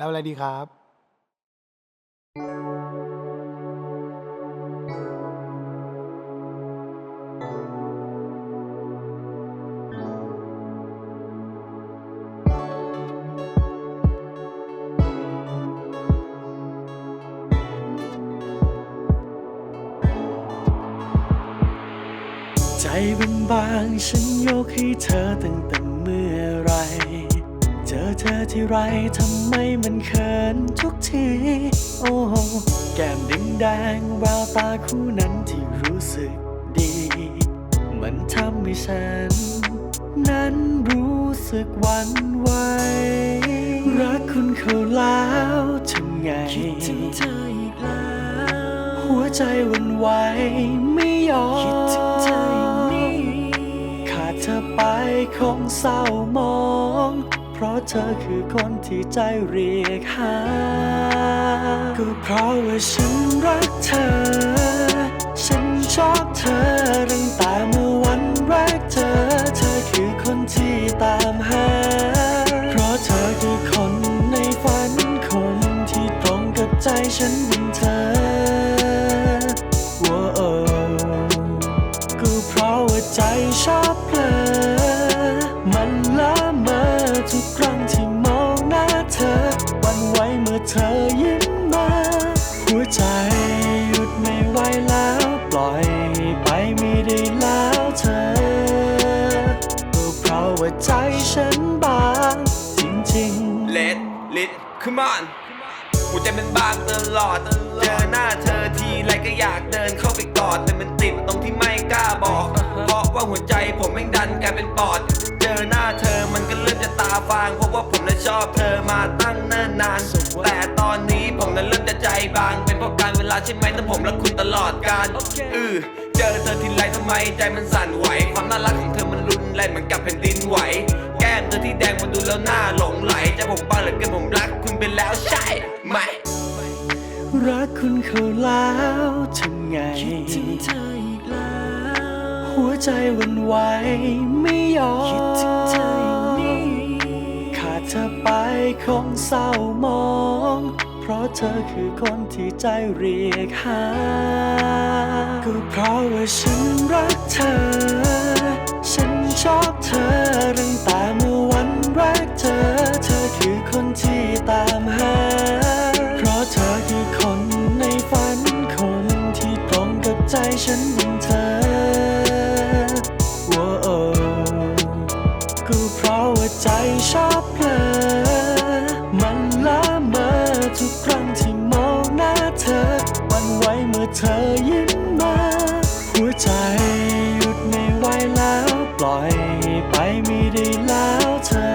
แล้วอะไรดีครับ ใจเป็นบางฉันยกให้เธอตั้งแต่เมื่อไร อเธอที่ไรทำไมมันเขินทุกที โอ้แก้มแดงแดงแววตาคู่นั้นที่รู้สึกดี มันทำให้ฉัน นั้นรู้สึกหวันไหวรักคุณเขาแล้วทำไงคิดถึงเธออีกแล้ว หัวใจวันไหวไม่ยอมคิดถึงเธออย่างนี้ขาดเธอไปคงเศร้ามอง เพราะเธอคือคนที่ใจเรียกหา ก็เพราะว่าฉันรักเธอ ฉันชอบเธอตั้งแต่เมื่อวันแรกเจอ เธอคือคนที่ตามหา เพราะเธอคือคนในฝันคนที่ตรงกับใจฉันเป็นเธอ ปล่อยไปไม่ได้แล้วเธอก็เพราะว่าใจฉันบางจริงๆเลดลิดคือมันหัวใจเป็นบางตลอด เจอหน้าเธอทีไรก็อยากเดินเข้าไปกอด แต่มันติดตรงที่ไม่กล้าบอก เพราะว่าหัวใจผมแม่งดันกลายเป็นปอด เจอหน้าเธอมันก็เริ่มจะตาฟาง เพราะว่าผมน่ะชอบเธอมาตั้งเนิ่นนาน แต่ตอนนี้ผมนั้นเริ่มจะใจบาง พราะการเวลาใช่ไหมแต่ผมรักคุณตลอดกาลอือเจอเธอทีไรทำไมใจมันสั่นไหว ความน่ารักของเธอมันรุนแรงเหมือนกับแผ่นดินไหว แก้มเธอที่แดงมันดูแล้วน่าหลงไหลใจผมบ้าเหลือเกินผมรักคุณไปแล้วใช่ไหมรักคุณเขาแล้วทำไงคิดถึงเธออีกแล้ว หัวใจหวันไหวไม่ยอมคิดถึงเธออย่างนี้ขาดเธอไปคงเศร้ามองเพ ราะเธอคือคนที่ใจเรียกหา ก็เพราะว่าฉันรักเธอ ฉันชอบเธอตั้งแต่เมื่อวันแรกเจอเธอ เธอยิ้มมา หัวใจหยุดไม่ไหวแล้วปล่อยไปไม่ได้แล้วเธอ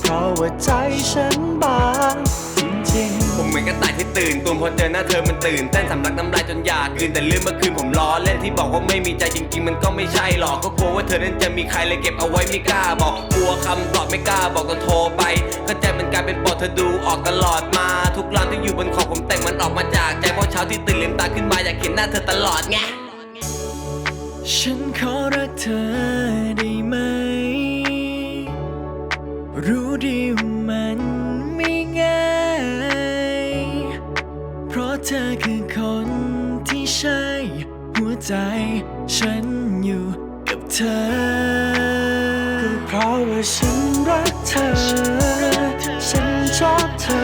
เพราะว่าใจฉันบาง ระต่ายที่ตื่นตูมพอเจอหน้าเธอมันตื่นเต้นสำลักน้ำลายจนอยากคืนแต่เรื่องเมื่อคืนผมล้อเล่นที่บอกว่าไม่มีใจจริง ๆ มันก็ไม่ใช่หรอกก็กลัวว่าเธอนั้นจะมีใครเลยเก็บเอาไว้ไม่กล้าบอกกลัวคำตอบไม่กล้าบอกตอนโทรไปก็ใจมันกลายเป็นปอดเธอดูออกตลอดมา ทุกรางที่อยู่บนขอบผมแต่งมันออกมาจากใจพราะเช้าที่ตื่นลืมตาขึ้นมาอยากเห็นหน้าเธอตลอดไงฉันขอรักเธอได้ไหม รู้ดี ใจฉันอยู่กับเธอ ก็เพราะว่าฉันรักเธอ ฉันชอบเธอ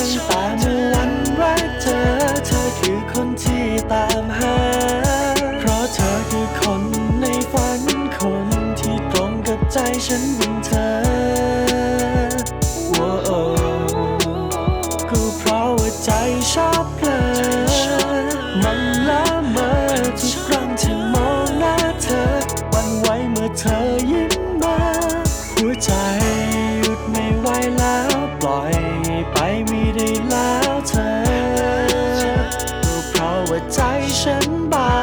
ตั้งแต่เมื่อวันแรกเจอเธอคือคนที่ตามหา เธอยิ้มมา หัวใจหยุดไม่ไหวแล้วปล่อยไปไม่ได้แล้วเธอ เพราะว่าใจฉันบา